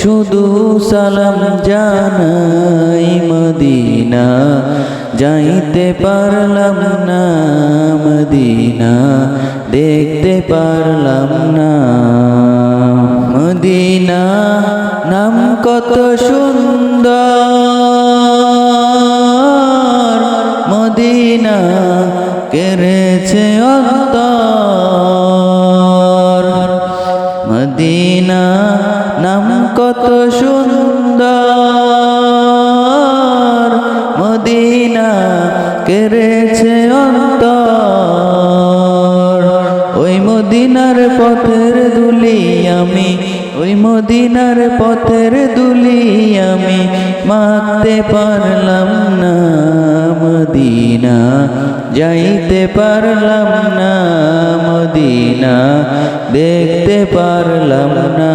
শুধু সালাম জানাই মদিনা, যাইতে পারলাম না মদিনা, দেখতে পারলাম না মদিনা, নাম কত সুন্দর। মদিনা কেড়েছে অন্তর। মদিনা নাম কত সুন্দর। মদিনা কেড়েছে অন্তর। ওই মদিনার পথের দুলি আমি, ওই মদিনার পথের দুলি আমি মাখতে পারলাম না। মদিনা যাইতে পারলাম না। মদিনা দেখতে পারলাম না।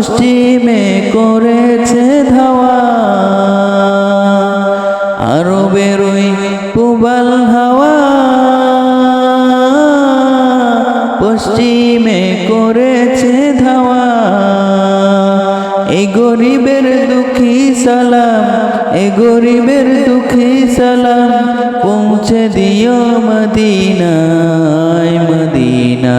পশ্চিমে করেছে ধাওয়া। আরও বেরোই প্রবাল হাওয়া পশ্চিমে করেছে ধাওয়া। এই গরিবের দুঃখী সালাম এই গরিবের দুঃখী সালাম, পৌঁছে দিও মদিনায় মদিনা